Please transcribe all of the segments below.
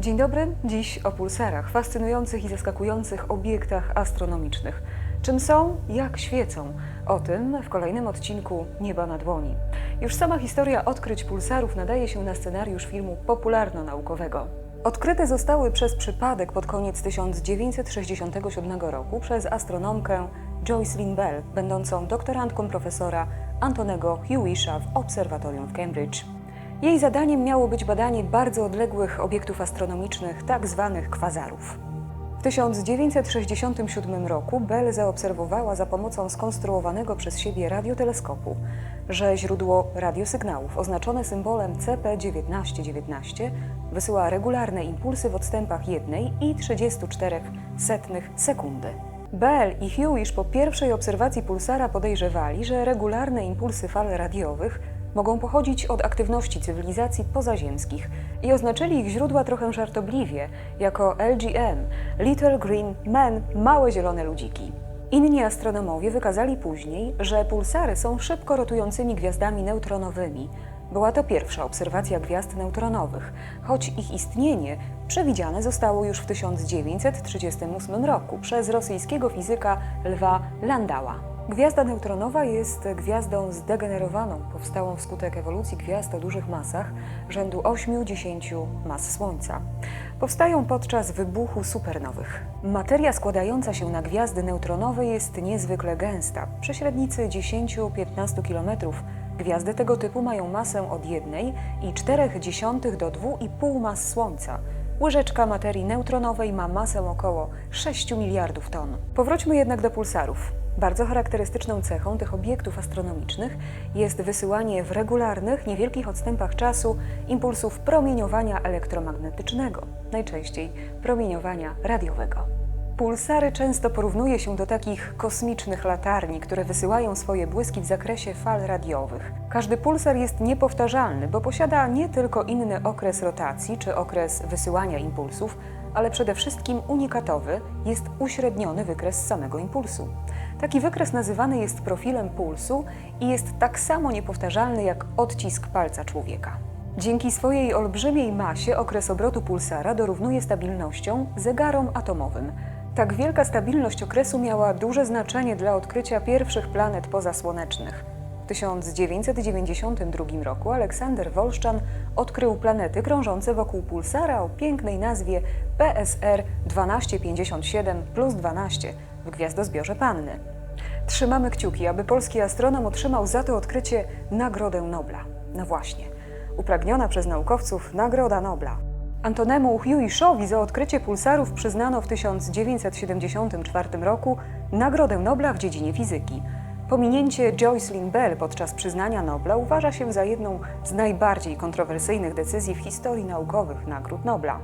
Dzień dobry, dziś o pulsarach, fascynujących i zaskakujących obiektach astronomicznych. Czym są, jak świecą? O tym w kolejnym odcinku Nieba na dłoni. Już sama historia odkryć pulsarów nadaje się na scenariusz filmu popularno-naukowego. Odkryte zostały przez przypadek pod koniec 1967 roku przez astronomkę Joycelyn Bell, będącą doktorantką profesora Antonego Hewisha w obserwatorium w Cambridge. Jej zadaniem miało być badanie bardzo odległych obiektów astronomicznych, tak zwanych kwazarów. W 1967 roku Bell zaobserwowała za pomocą skonstruowanego przez siebie radioteleskopu, że źródło radiosygnałów oznaczone symbolem CP1919 wysyła regularne impulsy w odstępach 1 i 34 setnych sekundy. Bell i Hewish po pierwszej obserwacji pulsara podejrzewali, że regularne impulsy fal radiowych mogą pochodzić od aktywności cywilizacji pozaziemskich i oznaczyli ich źródła trochę żartobliwie jako LGM Little Green Men małe zielone ludziki. Inni astronomowie wykazali później, że pulsary są szybko rotującymi gwiazdami neutronowymi. Była to pierwsza obserwacja gwiazd neutronowych, choć ich istnienie przewidziane zostało już w 1938 roku przez rosyjskiego fizyka Lwa Landała. Gwiazda neutronowa jest gwiazdą zdegenerowaną, powstałą wskutek ewolucji gwiazd o dużych masach rzędu 8-10 mas Słońca. Powstają podczas wybuchu supernowych. Materia składająca się na gwiazdy neutronowe jest niezwykle gęsta. Przy średnicy 10-15 km gwiazdy tego typu mają masę od 1,4 do 2,5 mas Słońca. Łyżeczka materii neutronowej ma masę około 6 miliardów ton. Powróćmy jednak do pulsarów. Bardzo charakterystyczną cechą tych obiektów astronomicznych jest wysyłanie w regularnych, niewielkich odstępach czasu impulsów promieniowania elektromagnetycznego, najczęściej promieniowania radiowego. Pulsary często porównuje się do takich kosmicznych latarni, które wysyłają swoje błyski w zakresie fal radiowych. Każdy pulsar jest niepowtarzalny, bo posiada nie tylko inny okres rotacji czy okres wysyłania impulsów, ale przede wszystkim unikatowy jest uśredniony wykres samego impulsu. Taki wykres nazywany jest profilem pulsu i jest tak samo niepowtarzalny jak odcisk palca człowieka. Dzięki swojej olbrzymiej masie okres obrotu pulsara dorównuje stabilnością zegarom atomowym. Tak wielka stabilność okresu miała duże znaczenie dla odkrycia pierwszych planet pozasłonecznych. W 1992 roku Aleksander Wolszczan odkrył planety krążące wokół pulsara o pięknej nazwie PSR 1257 plus 12 w gwiazdozbiorze Panny. Trzymamy kciuki, aby polski astronom otrzymał za to odkrycie Nagrodę Nobla. No właśnie, upragniona przez naukowców Nagroda Nobla. Antonemu Hewishowi za odkrycie pulsarów przyznano w 1974 roku Nagrodę Nobla w dziedzinie fizyki. Pominięcie Joycelyn Bell podczas przyznania Nobla uważa się za jedną z najbardziej kontrowersyjnych decyzji w historii naukowych nagród Nobla.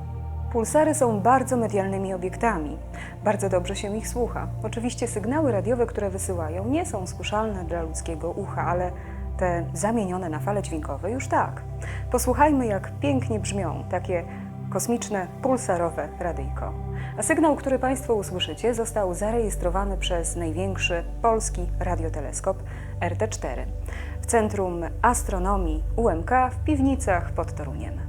Pulsary są bardzo medialnymi obiektami. Bardzo dobrze się ich słucha. Oczywiście sygnały radiowe, które wysyłają, nie są skuszalne dla ludzkiego ucha, ale te zamienione na fale dźwiękowe już tak. Posłuchajmy, jak pięknie brzmią takie kosmiczne, pulsarowe radyjko. A sygnał, który Państwo usłyszycie, został zarejestrowany przez największy polski radioteleskop RT4 w Centrum Astronomii UMK w Piwnicach pod Toruniem.